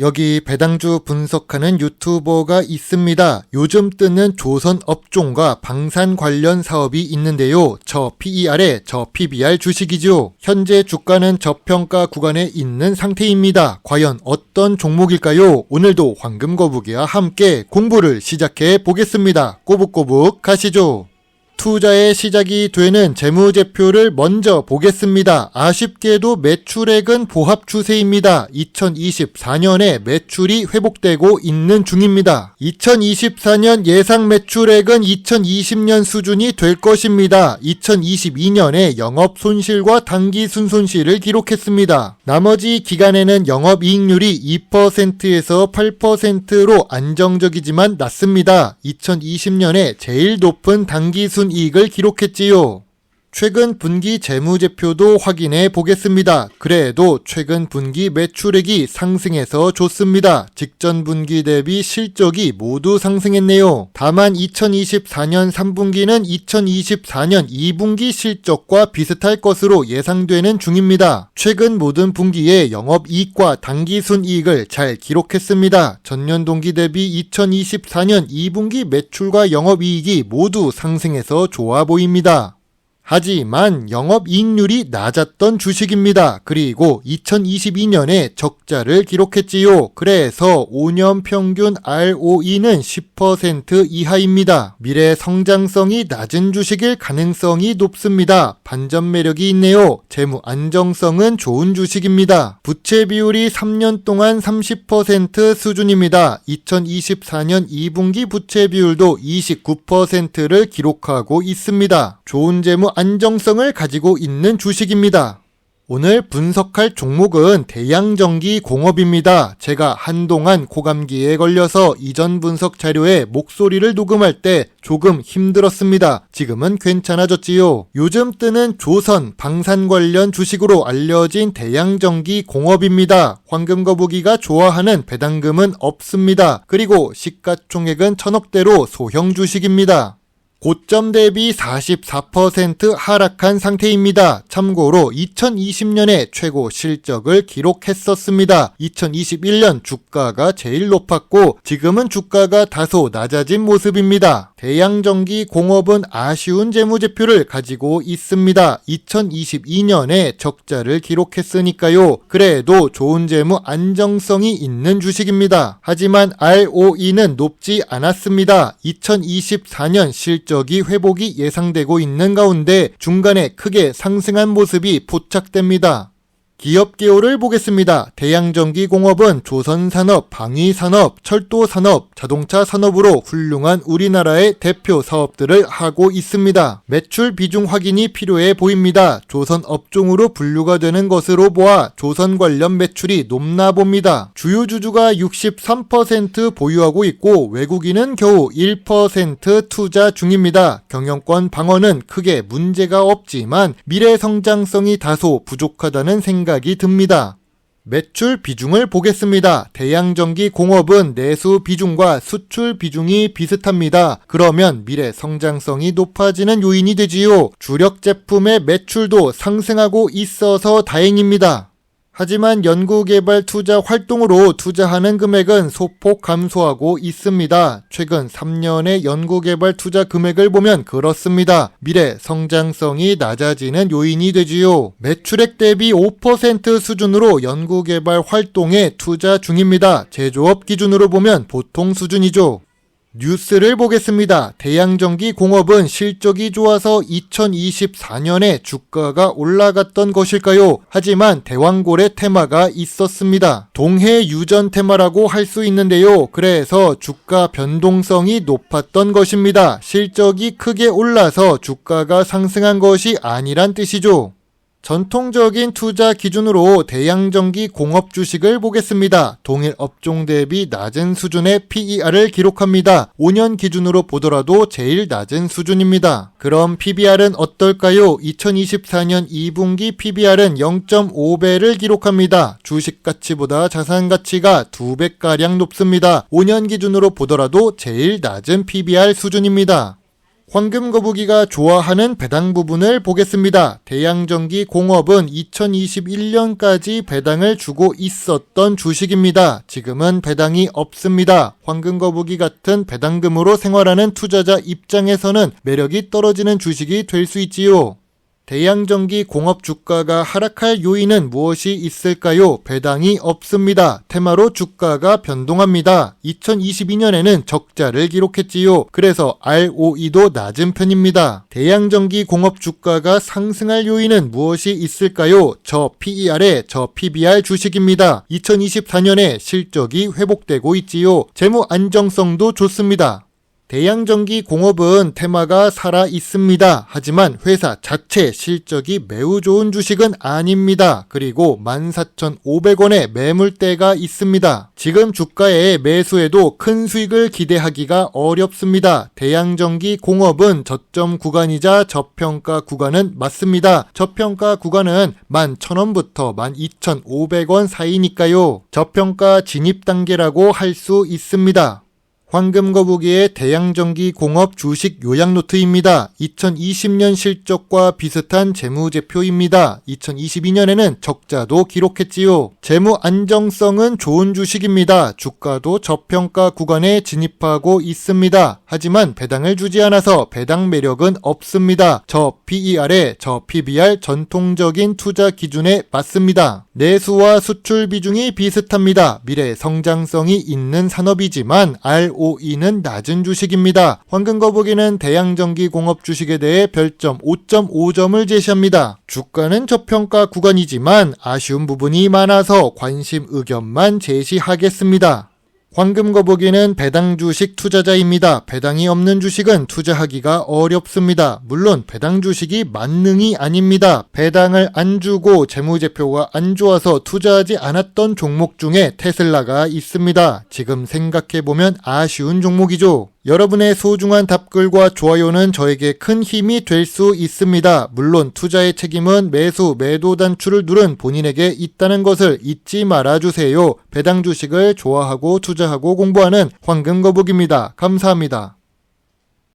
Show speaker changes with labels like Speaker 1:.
Speaker 1: 여기 배당주 분석하는 유튜버가 있습니다. 요즘 뜨는 조선 업종과 방산 관련 사업이 있는데요. 저 PER에 저 PBR 주식이죠. 현재 주가는 저평가 구간에 있는 상태입니다. 과연 어떤 종목일까요? 오늘도 황금 거북이와 함께 공부를 시작해 보겠습니다. 꼬북꼬북 가시죠. 투자의 시작이 되는 재무제표를 먼저 보겠습니다. 아쉽게도 매출액은 보합 추세입니다. 2024년에 매출이 회복되고 있는 중입니다. 2024년 예상 매출액은 2020년 수준이 될 것입니다. 2022년에 영업 손실과 단기 순손실을 기록했습니다. 나머지 기간에는 영업 이익률이 2%에서 8%로 안정적이지만 낮습니다. 2020년에 제일 높은 단기 순 이익을 기록했지요. 최근 분기 재무제표도 확인해 보겠습니다. 그래도 최근 분기 매출액이 상승해서 좋습니다. 직전 분기 대비 실적이 모두 상승했네요. 다만 2024년 3분기는 2024년 2분기 실적과 비슷할 것으로 예상되는 중입니다. 최근 모든 분기에 영업이익과 당기순이익을 잘 기록했습니다. 전년 동기 대비 2024년 2분기 매출과 영업이익이 모두 상승해서 좋아 보입니다. 하지만 영업이익률이 낮았던 주식입니다. 그리고 2022년에 적자를 기록했지요. 그래서 5년 평균 ROE는 10% 이하입니다. 미래 성장성이 낮은 주식일 가능성이 높습니다. 반전 매력이 있네요. 재무 안정성은 좋은 주식입니다. 부채 비율이 3년 동안 30% 수준입니다. 2024년 2분기 부채 비율도 29%를 기록하고 있습니다. 좋은 재무 안정성을 가지고 있는 주식입니다. 오늘 분석할 종목은 대양전기 공업입니다. 제가 한동안 고감기에 걸려서 이전 분석 자료에 목소리를 녹음할 때 조금 힘들었습니다. 지금은 괜찮아졌지요. 요즘 뜨는 조선 방산 관련 주식으로 알려진 대양전기 공업입니다. 황금거북이가 좋아하는 배당금은 없습니다. 그리고 시가총액은 천억대로 소형 주식입니다. 고점 대비 44% 하락한 상태입니다. 참고로 2020년에 최고 실적을 기록했었습니다. 2021년 주가가 제일 높았고 지금은 주가가 다소 낮아진 모습입니다. 대양전기 공업은 아쉬운 재무제표를 가지고 있습니다. 2022년에 적자를 기록했으니까요. 그래도 좋은 재무 안정성이 있는 주식입니다. 하지만 ROE는 높지 않았습니다. 2024년 실적 이 회복이 예상되고 있는 가운데 중간에 크게 상승한 모습이 포착됩니다. 기업 개요를 보겠습니다. 대양전기 공업은 조선산업, 방위산업, 철도산업, 자동차 산업으로 훌륭한 우리나라의 대표 사업들을 하고 있습니다. 매출 비중 확인이 필요해 보입니다. 조선 업종으로 분류가 되는 것으로 보아 조선 관련 매출이 높나 봅니다. 주요 주주가 63% 보유하고 있고 외국인은 겨우 1% 투자 중입니다. 경영권 방어는 크게 문제가 없지만 미래 성장성이 다소 부족하다는 생각 이 듭니다. 매출 비중을 보겠습니다. 대양전기 공업은 내수 비중과 수출 비중이 비슷합니다. 그러면 미래 성장성이 높아지는 요인이 되지요. 주력 제품의 매출도 상승하고 있어서 다행입니다. 하지만 연구개발 투자 활동으로 투자하는 금액은 소폭 감소하고 있습니다. 최근 3년의 연구개발 투자 금액을 보면 그렇습니다. 미래 성장성이 낮아지는 요인이 되지요. 매출액 대비 5% 수준으로 연구개발 활동에 투자 중입니다. 제조업 기준으로 보면 보통 수준이죠. 뉴스를 보겠습니다. 대양전기 공업은 실적이 좋아서 2024년에 주가가 올라갔던 것일까요? 하지만 대왕고래 테마가 있었습니다. 동해 유전 테마라고 할 수 있는데요. 그래서 주가 변동성이 높았던 것입니다. 실적이 크게 올라서 주가가 상승한 것이 아니란 뜻이죠. 전통적인 투자 기준으로 대양전기 공업 주식을 보겠습니다. 동일 업종 대비 낮은 수준의 PER을 기록합니다. 5년 기준으로 보더라도 제일 낮은 수준입니다. 그럼 PBR은 어떨까요? 2024년 2분기 PBR은 0.5배를 기록합니다. 주식 가치보다 자산 가치가 2배가량 높습니다. 5년 기준으로 보더라도 제일 낮은 PBR 수준입니다. 황금 거북이가 좋아하는 배당 부분을 보겠습니다. 대양전기 공업은 2021년까지 배당을 주고 있었던 주식입니다. 지금은 배당이 없습니다. 황금 거북이 같은 배당금으로 생활하는 투자자 입장에서는 매력이 떨어지는 주식이 될 수 있지요. 대양전기 공업 주가가 하락할 요인은 무엇이 있을까요? 배당이 없습니다. 테마로 주가가 변동합니다. 2022년에는 적자를 기록했지요. 그래서 ROE도 낮은 편입니다. 대양전기 공업 주가가 상승할 요인은 무엇이 있을까요? 저 PER에 저 PBR 주식입니다. 2024년에 실적이 회복되고 있지요. 재무 안정성도 좋습니다. 대양전기 공업은 테마가 살아 있습니다. 하지만 회사 자체 실적이 매우 좋은 주식은 아닙니다. 그리고 14,500원의 매물대가 있습니다. 지금 주가의 매수에도 큰 수익을 기대하기가 어렵습니다. 대양전기 공업은 저점 구간이자 저평가 구간은 맞습니다. 저평가 구간은 11,000원부터 12,500원 사이니까요. 저평가 진입 단계라고 할 수 있습니다. 황금거북이의 대양전기 공업 주식 요약노트입니다. 2020년 실적과 비슷한 재무제표입니다. 2022년에는 적자도 기록했지요. 재무 안정성은 좋은 주식입니다. 주가도 저평가 구간에 진입하고 있습니다. 하지만 배당을 주지 않아서 배당 매력은 없습니다. 저 PER에 저 PBR 전통적인 투자 기준에 맞습니다. 내수와 수출 비중이 비슷합니다. 미래 성장성이 있는 산업이지만 ROE는 낮은 주식입니다. 황금거북이는 대양전기 공업 주식에 대해 별점 5.5점을 제시합니다. 주가는 저평가 구간이지만 아쉬운 부분이 많아서 관심 의견만 제시하겠습니다. 황금거북이는 배당 주식 투자자입니다. 배당이 없는 주식은 투자하기가 어렵습니다. 물론 배당 주식이 만능이 아닙니다. 배당을 안 주고 재무제표가 안 좋아서 투자하지 않았던 종목 중에 테슬라가 있습니다. 지금 생각해보면 아쉬운 종목이죠. 여러분의 소중한 답글과 좋아요는 저에게 큰 힘이 될 수 있습니다. 물론 투자의 책임은 매수, 매도 단추를 누른 본인에게 있다는 것을 잊지 말아주세요. 배당 주식을 좋아하고 투자하고 공부하는 황금 거북입니다. 감사합니다.